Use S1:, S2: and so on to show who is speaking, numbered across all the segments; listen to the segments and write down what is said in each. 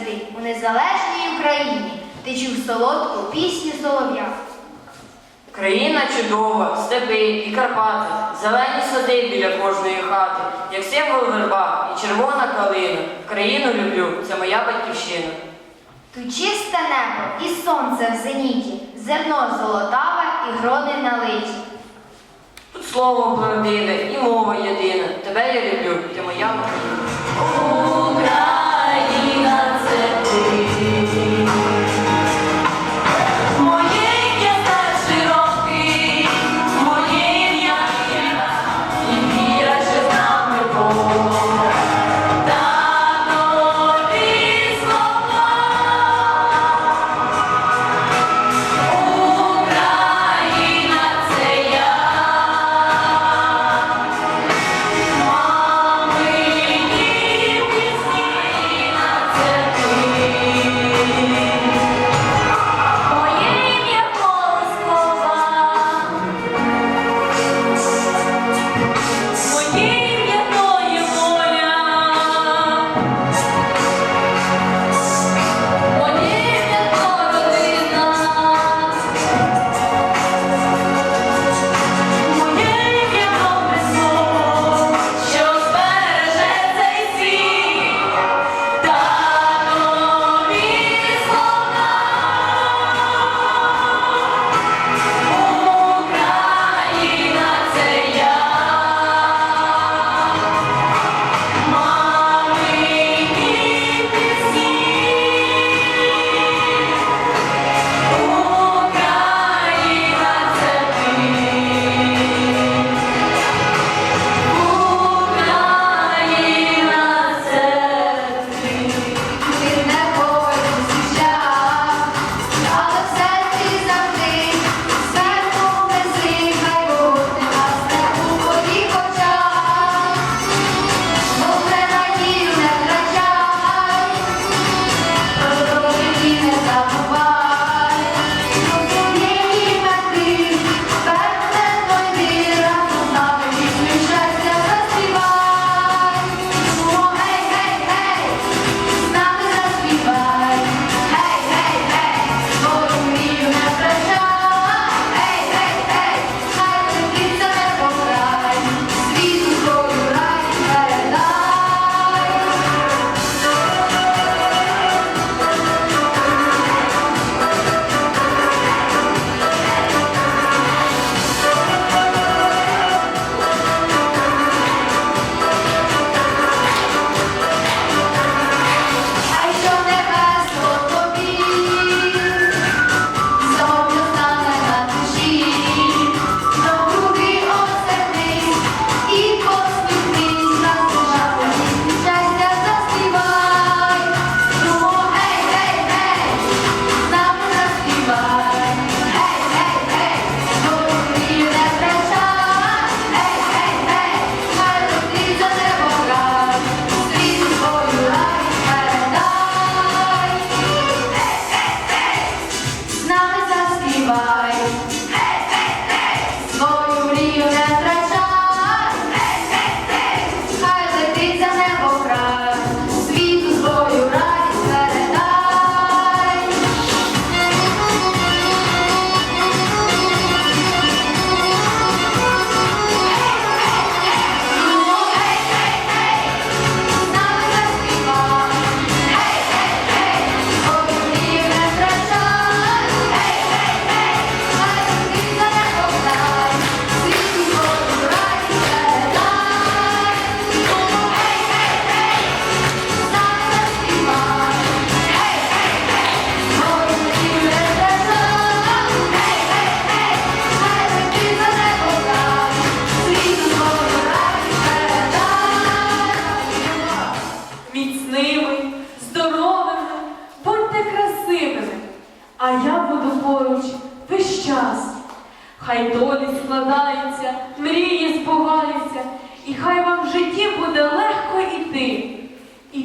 S1: сидить у незалежній Україні, ти чув солодку пісню солов'я.
S2: Країна чудова, степи і Карпати, зелені сади біля кожної хати, як символ верба і червона калина. Країну люблю, це моя батьківщина.
S1: Тут чисте небо і сонце в зеніті, зерно золотаве і грони налиті.
S2: Тут слово правдиве і мова єдина. Тебе я люблю, ти моя Україна.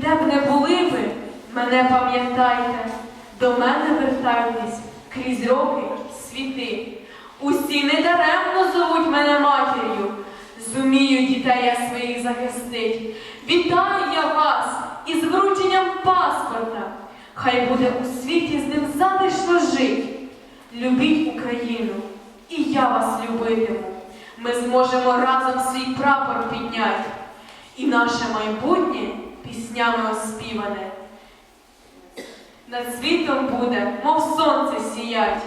S3: де б не були ви, мене пам'ятайте, до мене вертайтесь крізь роки світи. Усі недаремно зовуть мене матір'ю, зумію дітей я своїх захистить. Вітаю я вас із врученням паспорта. Хай буде у світі з ним затишно жить. Любіть Україну, і я вас любитиму. Ми зможемо разом свій прапор підняти, і наше майбутнє піснями оспіване. Над світом буде, мов сонце сіять.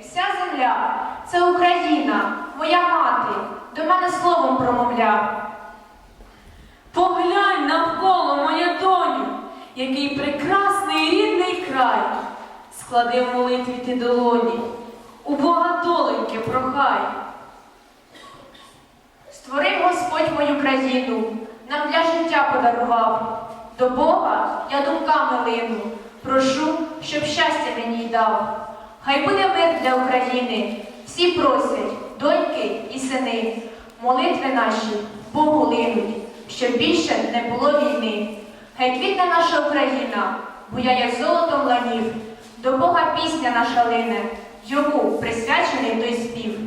S4: Вся земля це Україна, моя мати, до мене словом промовляв.
S3: Поглянь навколо, моя доню, який прекрасний рідний край. Склади в молитві ти долоні, у Бога доленьки прохай.
S4: Створив Господь мою країну, нам для життя подарував. До Бога я думками лину, прошу, щоб щастя мені й дав. Хай буде мир для України, всі просять, доньки і сини. Молитви наші Богу линуть, щоб більше не було війни. Хай квітне наша Україна, буяє золотом ланів. До Бога пісня наша лине, йому присвячений той спів.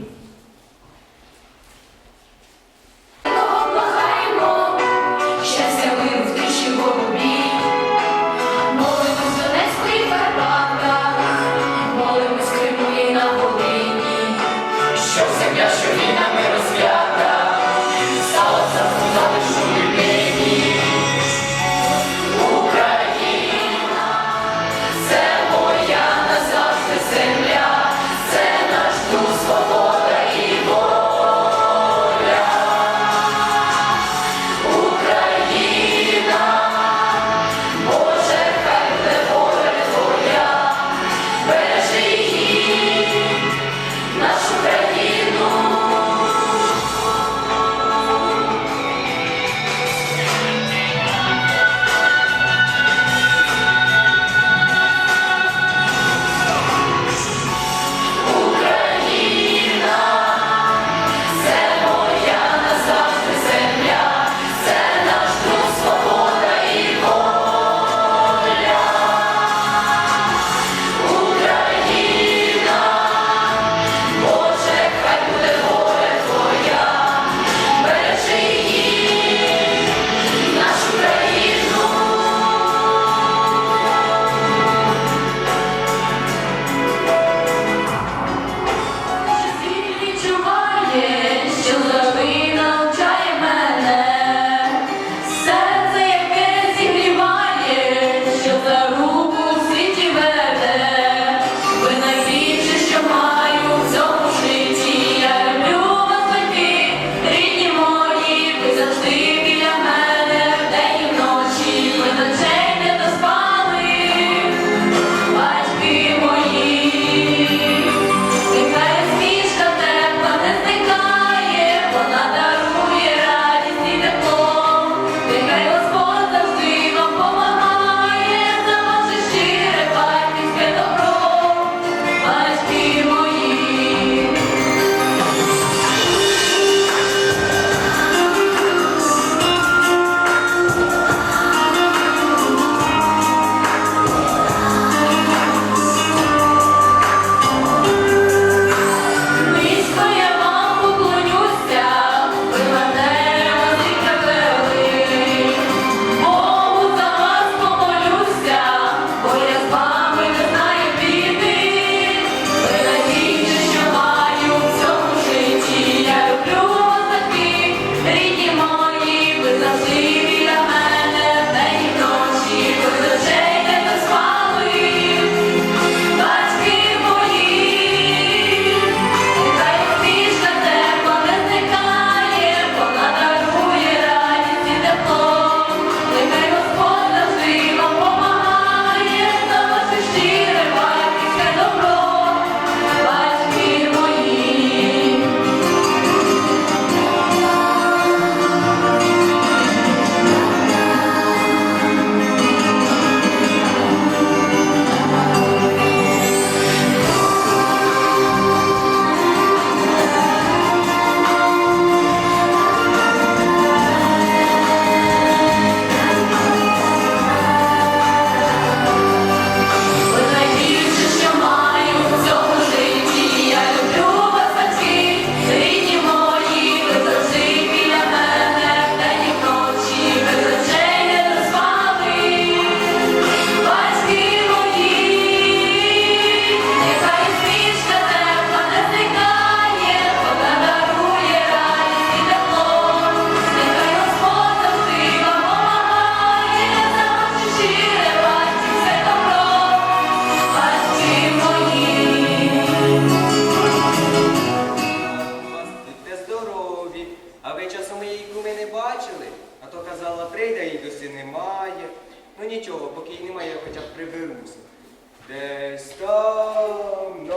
S5: Десь там на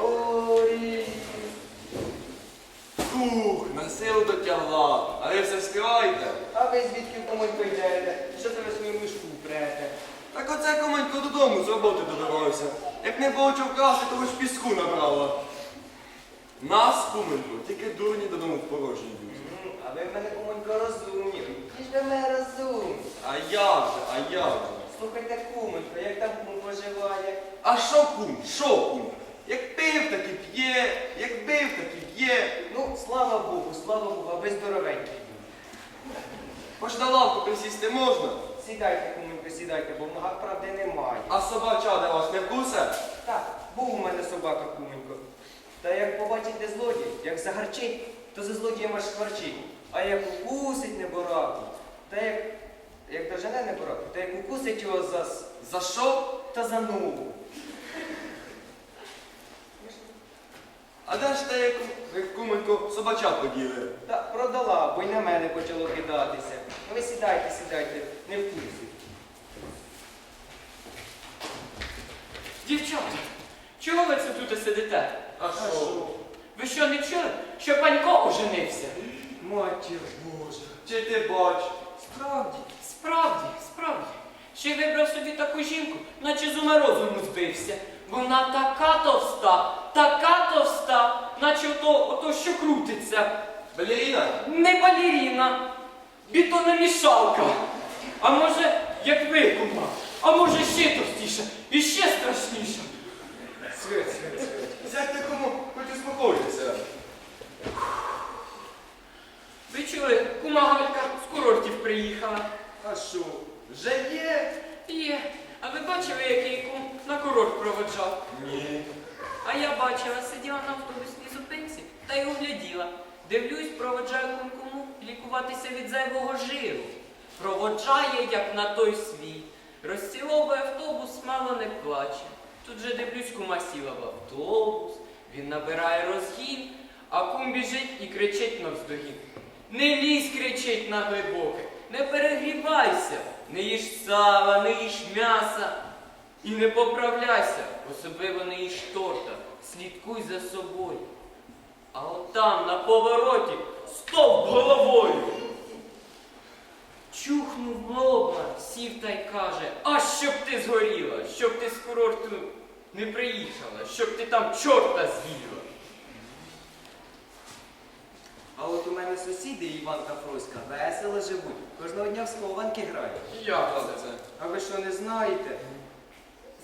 S5: горі.
S6: Ух, на силу дотягла, а ви все співаєте.
S5: А ви звідки комонько йдете? Що це ви свою мишку прете?
S6: Так оце команько додому з роботи. Як не було вкрасти, то ж піску набрала. Нас, куменько, тільки дурні додому в порожні йдуть.
S5: М, А ви в мене комонько розумні. Які ж ви мене розумні?
S6: А я вже, а я вже.
S5: Слухайте, кумонько, як там кум поживає?
S6: А що кум? Що кум? Як пив, так і п'є, як бив, так і б'є.
S5: Ну, слава Богу, слава Богу, а ви здоровенькі.
S6: Хоч на лавку присісти можна,
S5: Сідайте, кумонько, сідайте, бо нога правди немає.
S6: а собача де вас не вкусе?
S5: Так, був у мене собака куменько. Та як побачите злодій, як загарчить, то за злодієм аж хварчить. А як укусить небораку, та як, як дожене небораку, та як укусить його за,
S6: За що?
S5: та за ногу.
S6: А де ж те, як, як куменько, собача поділи?
S5: Та продала, бо й на мене почало кидатися. Ну ви сідайте, сідайте, не вкусить.
S7: Дівчата, чого ви це тут сидите?
S6: А що?
S7: Ви що не чули, що панько оженився?
S5: Матір
S6: Боже, чи ти бач?
S5: Справді.
S7: Справді, справді. Ще й вибрав собі таку жінку, наче з ума розуму збився. Вона така товста, така товста, наче ото, ото що крутиться.
S6: Балеріна?
S7: Не балеріна, бітономішалка. А може, як ви, кума, а може ще товстіша і ще страшніша.
S6: Свет, свет, свет. Сядьте кому, хоч успокойтеся.
S7: Ви чули, кума Галька з курортів приїхала.
S6: А що? Вже є?
S7: Є. А ви бачили, який кум на курорт проводжав?
S6: Ні.
S7: А я бачила, сиділа на автобусній зупинці та й огляділа. Дивлюсь, проводжає кум кому лікуватися від зайвого жиру. Проводжає, як на той світ. Розціловує автобус, мало не плаче. Тут же дивлюсь, кума сіла в автобус, він набирає розгін, а кум біжить і кричить навздогін. Не лізь, кричить на глибоке, не перегрівайся, не їж сала, не їж м'яса. І не поправляйся, особливо не їж торта, слідкуй за собою. А от там, на повороті, стоп головою. Чухнув в лоба, сів та й каже, а щоб ти згоріла, щоб ти з курорту не приїхала, щоб ти там чорта з'їла.
S5: А от у мене сусіди Іван та Фроська весело живуть. Кожного дня в схованки грають.
S6: Як це це?
S5: А ви що не знаєте?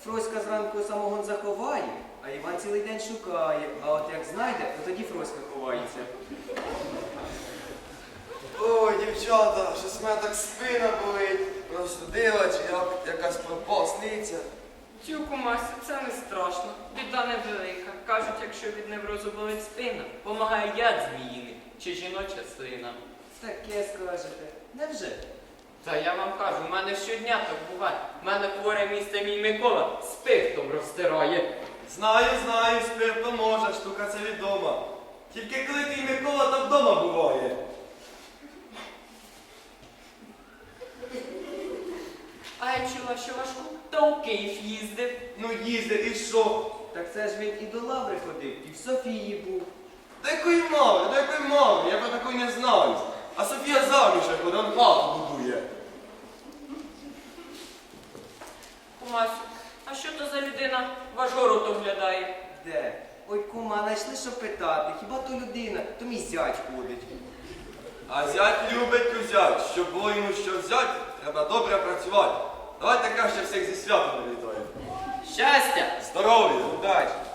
S5: Фроська зранку самогон заховає, а Іван цілий день шукає. А от як знайде, то тоді Фроська ховається.
S6: Ой, дівчата, щось в мене так спина болить. Простудила, чи як якась пропасниця.
S7: Цю кумасю це не страшно, біда невелика. Кажуть, якщо від неврозу болить спина, помагає яд зміїний чи жіноча слина.
S5: Таке скажете. Невже?
S7: Та я вам кажу, в мене щодня так буває. В мене хворе місце мій Микола спиртом розтирає.
S6: Знаю, знаю, спирт поможе, штука це відома. Тільки коли твій Микола там вдома буває.
S7: А я чула, що ваш кум та у Київ їздив.
S6: Ну їздив і що?
S5: Так це ж він і до лаври ходив, і в Софії був.
S6: Та якої мами, та якої мами, я про такої не знаю. А Софія заміж виходить, он хату будує.
S7: Кумасю, а що то за людина ваш город оглядає?
S5: Де? Ой, кума, знайшли, що питати. Хіба то людина, то мій зять ходить.
S6: А зять любить узять. Щоб було йому що взять, треба добре працювати. Давайте краще всіх зі святом привітаємо.
S7: Щастя!
S6: Здоров'я!
S5: Удачі!